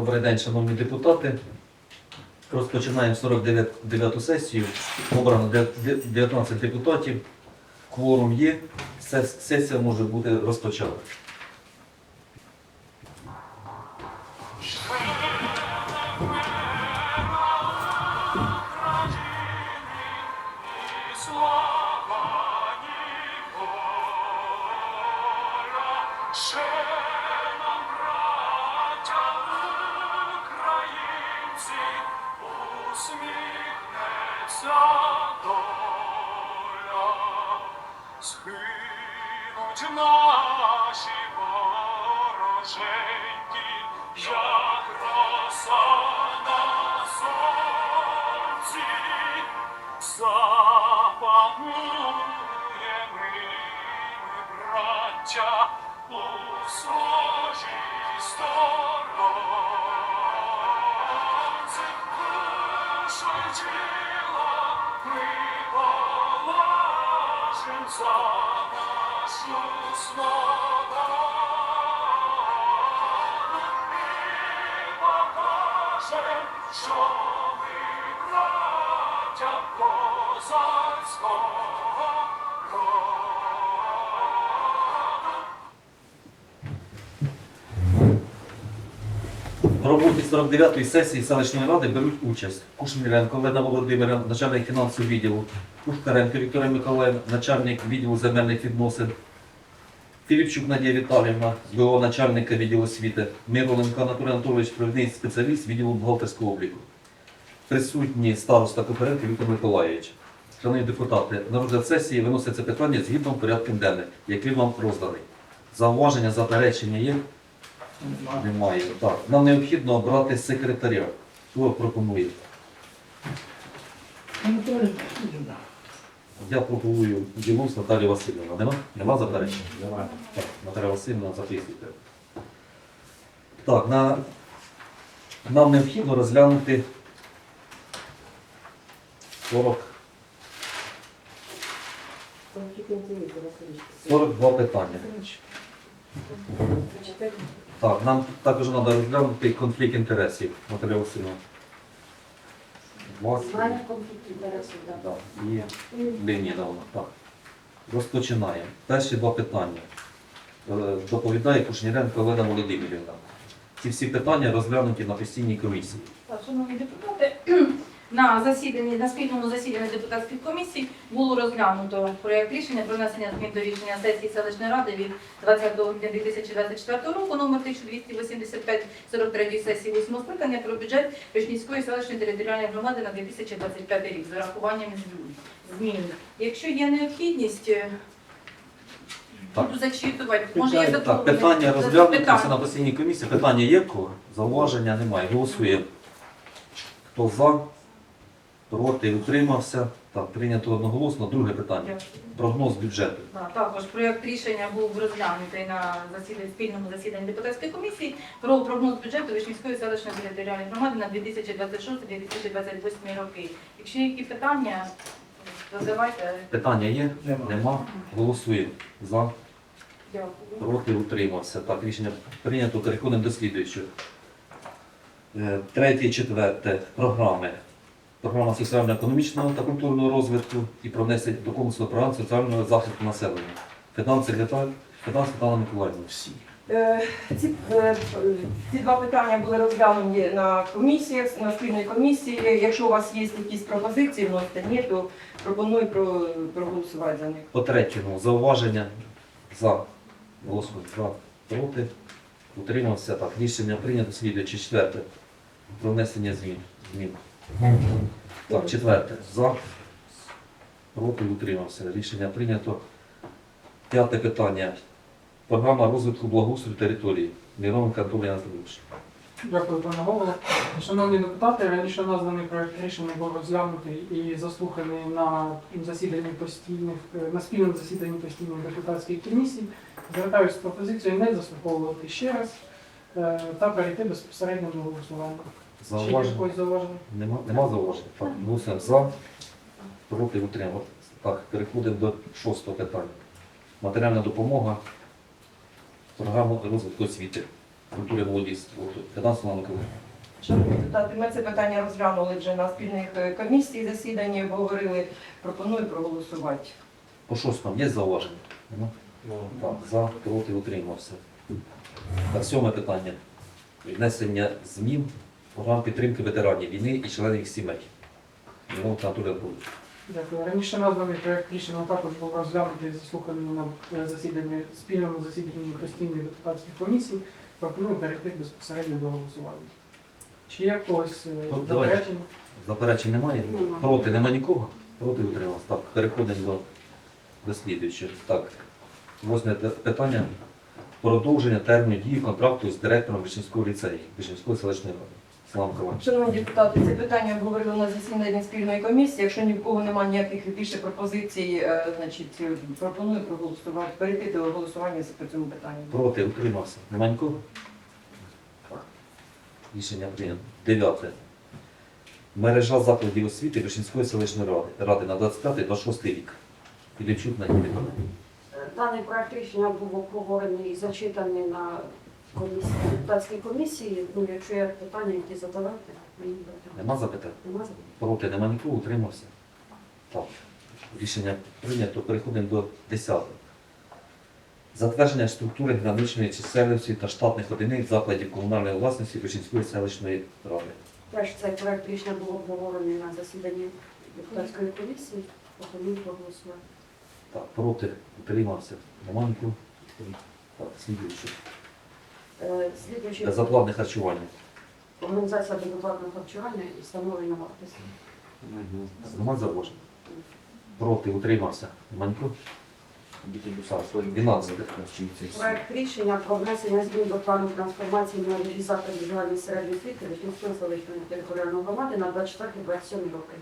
Добрий день, шановні депутати. Розпочинаємо 49-ту сесію. Обрано де- де- 19 депутатів. Кворум є. Сесія може бути розпочата. В роботі 49-ї сесії селищної ради беруть участь Кушміренко Олена Володимирівна, начальник фінансового відділу, Пушкаренко Вікторія Миколаївна, начальник відділу земельних відносин, Філіпчук Надія Віталіївна, БО начальника відділу освіти, Мироленко Анатолій Анатолійович, провідний спеціаліст відділу бухгалтерського обліку. Присутні староста Куперенко Віктор Миколаївич. Шановні депутати, на розгляд сесії виноситься питання згідно порядком денним, який вам розданий. Зауваження, заперечення є? Немає. Так. Нам необхідно обрати секретаря. Хто пропонує? Я пропоную Ділус Наталію Васильівну. Нема? Нема заперечень? Немає. Так, Наталя Васильівна, записуйте. Так, на... нам необхідно розглянути 40... 42 питання. Так, нам також треба розглянути конфлікт інтересів, Наталя Васильівна. Мене конфлікт інтересів, так. Лінія давно. Так. Розпочинаємо. Перші два питання. Е, Доповідає Кушніренко Олена Володимирівна. Ці всі питання розглянуті на постійній комісії. Так, шановні депутати, на засіданні, на спільному засіданні депутатських комісій було розглянуто проєкт рішення про внесення змін до рішення сесії селищної ради від 20 грудня 2024 року, номер 1285 43 сесії 8 скликання про бюджет Пішнівської селищної територіальної громади на 2025 рік з врахуванням змін. Якщо є необхідність, е, Так. буду зачитувати. Може, є Так, питання розглянуті Питання. на постійній комісії. Питання є кого? Зауваження немає. Голосуємо. Хто за? Проти? Утримався? Так, прийнято одноголосно. Друге питання. Прогноз бюджету. Да, Також проєкт рішення був розглянутий на засіданні спільному засіданні депутатської комісії про прогноз бюджету Вишнівської селищної територіальної громади на 2026-2028 роки. Якщо є які питання, задавайте. Питання є? Нема. Нема. Голосуємо. За. Дякую. Проти утримався. Так, рішення прийнято. Переходимо до слідуючого. Е, Третє четверте програми. Програма соціально-економічного та культурного розвитку і про внесення до конкурсу програм соціального захисту населення. Фінанси деталь, фінанси Тетяна Миколаївна. Всі. Е, Ці, е, ці два питання були розглянені на комісіях, на спільній комісії. Якщо у вас є якісь пропозиції, вносите ні, то пропоную про, проголосувати за них. По третьому зауваження за. Голосуємо за. Проти. Утримався. Так, рішення прийнято. Слідуюче. Четверте. Про внесення змін. змін. Так, четверте. За. Проти утримався. Рішення прийнято. П'яте питання. Програма розвитку благоустрою території. Міроненко Анатолій Анатолійович. Дякую, пане голово. Шановні депутати, раніше названий проект рішення був розглянутий і заслуханий на засіданні постійних е, на спільному засіданні постійних депутатських комісій. Звертаюся з пропозицією не заслуховувати ще раз е, та перейти безпосередньо до голосування. Ще є Зауваження. якось зауваження? Нема, нема зауважень. Так, голосуємо за. Проти утримав. Так, переходимо до шостого питання. Матеріальна допомога. Програма розвитку освіти. культури молоді спорту. 15 Миколаївна. Шановні депутати, ми це питання розглянули вже на спільних е, комісії засіданні, обговорили. Пропоную проголосувати. По шостому є зауваження? Нема? Так, за, проти, утримався. Так, сьоме питання. Віднесення змін програм підтримки ветеранів війни і членів їх сімей. Анатолійович. Дякую. Раніше названий проект рішення також був розглянутий заслуханий на засіданні спільному засіданні постійних депутатських комісій. Пропоную перейти безпосередньо до голосування. Чи є когось е, Ну, заперечення? Заперечень немає? Нема. Проти нема нікого? Проти утримався. Так, переходимо до, до слідуючого. Так, восьме питання. Продовження терміну дії контракту з директором Вишнівського ліцею, Вишнівської селищної ради. Слава Шановні депутати, це питання обговорили на засіданні спільної комісії. Якщо ні в кого немає ніяких більше пропозицій, е, значить е, пропоную проголосувати, перейти до голосування по цьому питанню. Проти утримався. Нема нікого? Так. Рішення прийнято. Дев'яте. Мережа закладів освіти Вишнівської селищної ради, ради на 25-26 рік. Філіпчук на Ніна. Даний проект рішення був обговорений і зачитаний на комісії, депутатській комісії. Ну, якщо є питання, які задавати, мені буде. Нема запитань? Нема запитань? Проти нема нікого, утримався. Так. Рішення прийнято. Переходимо до 10. Затвердження структури граничної чисельності та штатних одиниць закладів комунальної власності Вишинської селищної ради. Теж цей проект рішення був обговорений на засіданні депутатської комісії. Пропоную проголосувати. Так, проти утримався. Нема нікого. Так, слідуючи. Е, Слідуючи Безоплатне харчування. організація безоплатного харчування і встановлення вартості. Нема зауважень. Проти утримався. 12. Проект рішення про внесення змін до плану трансформації мережі закладів загальної середньої освіти Вишнівської селищної територіальної громади на 24-27 роки.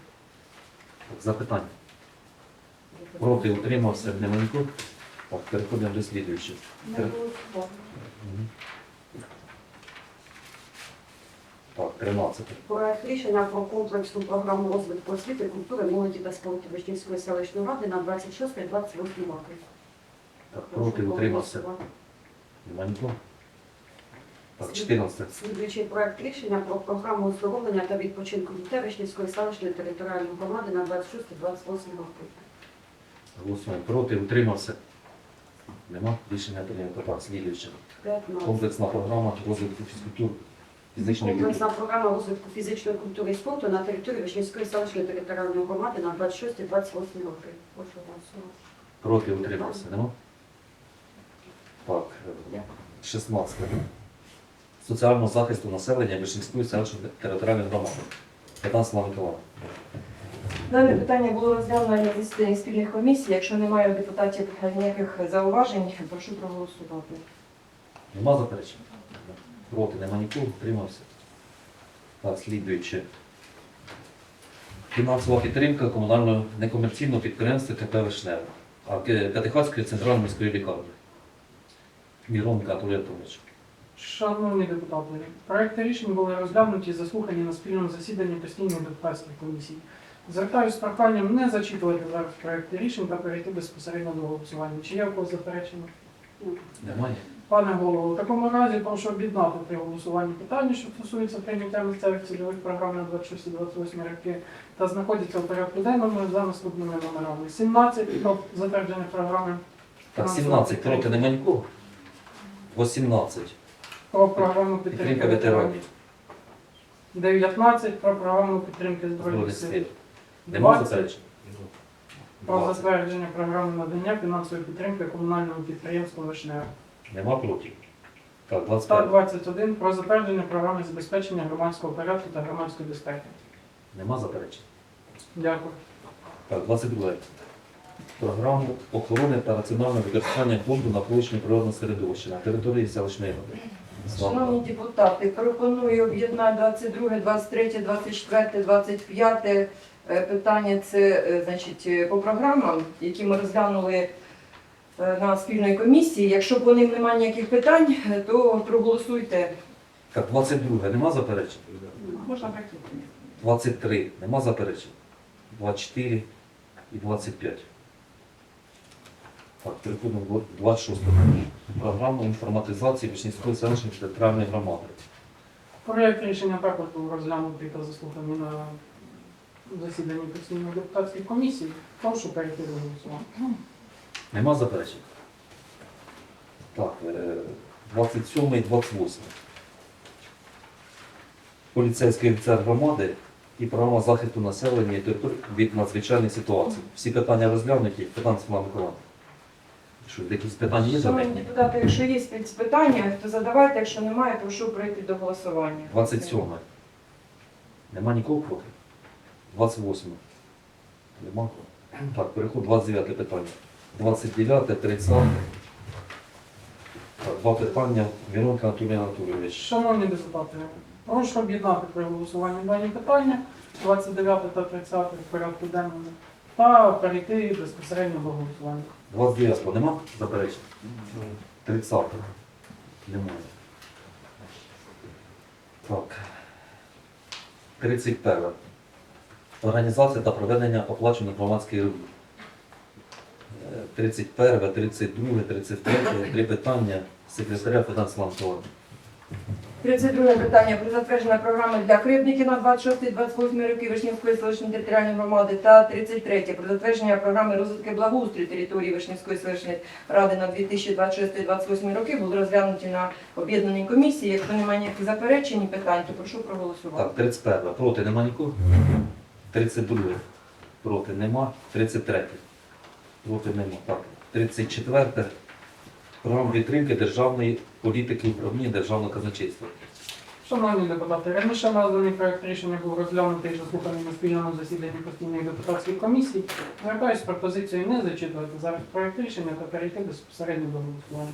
Запитання. Проти утримався. Нема нікого. Так, переходимо до слідуючого. Не голосував. Мгм. Так, 13. Проект рішення про комплексну програму розвитку освіти, культури, молоді та спорту Вишнівської селищної ради на 26-28 роки. Так, проти утримався. Нема. Так, 14. Слідуючий проект рішення про програму оздоровлення та відпочинку дітей Вишнівської селищної територіальної громади на 26-28 роки. Голосуємо. Проти утримався. Нема. Рішення прийнято. Так, слідуюче. 15. Комплексна програма розвитку фізкультури фізичної культури. Комплексна програма розвитку фізичної культури і спорту на території Вишнівської селищної територіальної громади на 26-28 роки. Прошу голосувати. Проти утримався. Нема. Так, е, 16. Соціального захисту населення Вишнівської селищної територіальної громади. 15 Миколаївна. Дане питання було розглянуто на засіданні спільних комісій. Якщо немає у депутатів ніяких зауважень, прошу проголосувати. Нема заперечень? Проти нема нікого, утримався. Так, слідуюче. Фінансова підтримка комунального некомерційного підприємства КП Вишневе, а К- центральної міської лікарні. Міронка Анатолій Шановні депутати, проекти рішень були розглянуті і заслухані на спільному засіданні постійних депутатських комісій. Звертаюся з проханням не зачитувати зараз проекти рішень та перейти безпосередньо до голосування. Чи є у когось заперечення? Немає? Пане голово, в такому разі прошу об'єднати при голосуванні питання, що стосується прийняття місцевих цільових програм на 26-28 роки та знаходяться в порядку денному за наступними номерами. 17 про затвердження програми Так, 17 проти нема нікого. 18. про програму підтримки ветеранів. ветеранів. 19 про програму підтримки збройних сил. Нема заперечень? про затвердження програми надання фінансової підтримки комунальному підприємству Вишневе. Нема проти. Так, Та 25. 21 про затвердження програми забезпечення громадського порядку та громадської безпеки. Нема заперечень. Дякую. Так, 22. Програму охорони та раціонального використання фонду на навколишнього природного середовища на території селищної ради. Шановні депутати, пропоную об'єднати 22, 23, 24, 25 е, питання. Це е, значить е, по програмам, які ми розглянули на спільної комісії. Якщо по ним немає ніяких питань, е, то проголосуйте. Так, 22. Нема заперечень? Можна практично. 23. Нема заперечень? 24 і 25. Так, переходимо до 26 програму інформатизації Вишнівської селищної територіальної громади. Проект рішення також був розглянутий та заслуханий на засіданні постійної депутатської комісії. Прошу перейти до голосування. Нема заперечень? Так, е, 27 і 28. Поліцейський офіцер громади і програма захисту населення і територій від надзвичайних ситуацій. Всі питання розглянуті. Питання Світлана Миколаївна. Що, якісь питання є Шановні задані? депутати, якщо є питання, то задавайте, якщо немає, прошу прийти до голосування. 27. Нема нікого проти? 28. Нема. Так, переход 29 питання. 29, 30. Два питання. Віронка Анатолій Анатолійович. Шановні депутати, прошу об'єднати при голосуванні дані питання 29 та 30 в порядку денному та перейти безпосередньо до голосування. 29 нема заперечень? 30 немає. Так. 31. Організація та проведення оплачених громадських робіт. Е, 31, 32, 33, три питання секретаря фінансового Антона. 32 питання про затвердження програми для кривдників на 26-28 роки Вишнівської селищної територіальної громади та 33 про затвердження програми розвитку благоустрою території Вишнівської селищної ради на 2026-28 роки були розглянуті на об'єднаній комісії. Якщо немає ніяких заперечень і питань, то прошу проголосувати. Так, 31. Проти нема нікого? 32. Проти нема. 33. Нема. Так. 34. Програма підтримки державної політики управління державного казначейства. Шановні депутати, раніше названий проект рішення був розглянутий і заслуханий на спільному засіданні постійної депутатської комісії. Звертаюся з пропозицією не зачитувати зараз проект рішення та перейти безпосередньо до голосування.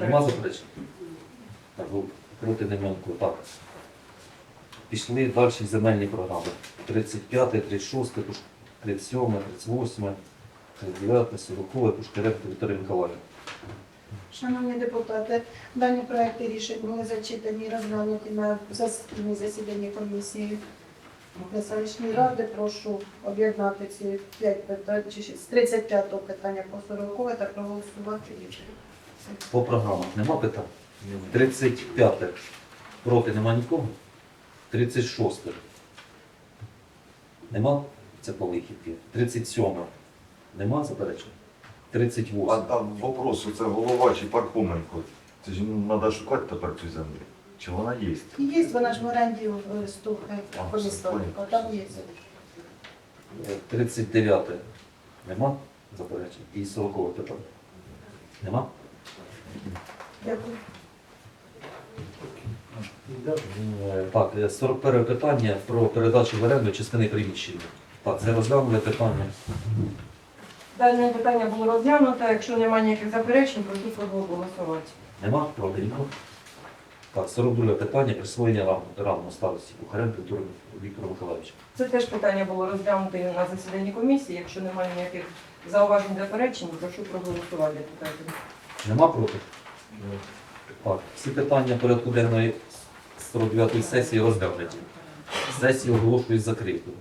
Нема заперечень? Так, ну, проти нема. Так. Пішли далі земельні програми. 35, 36, 37, 38, 39, 40, Пушкаренко Вікторія Миколаївна. Шановні депутати, дані проекти рішень були зачитані і розглянуті на засіданні засіданні комісії селищної ради. Прошу об'єднати ці п'ять питань чи з 35 питання по 40 та проголосувати рішення. По програмах нема питань? 35. Проти нема нікого? 36. Нема? Це по вихідки. 37. Нема заперечень? А 38. там вопрос, це голова чи Пархоменко. Це ж треба шукати тепер цю землю. Чи вона є? Є вона ж в оренді в стухи А, комісторика, там є. 39. Нема заперечень? І 40 питання. Нема? Дякую. Е, Так, е, 41 питання про передачу в оренду частини приміщення. Так, це розглянули питання. Дане питання було розглянуто. Якщо немає ніяких заперечень, прошу проголосувати. Нема проти нікого? Так, 42 питання присвоєння равно старості Кухаренко Віктору Віктору Миколаївичу. Це теж питання було розглянуто і на засіданні комісії. Якщо немає ніяких зауважень заперечень, прошу проголосувати депутатів. Нема проти? Так, всі питання порядку денної 49-ї сесії розглянуті. Сесію оголошую закритою.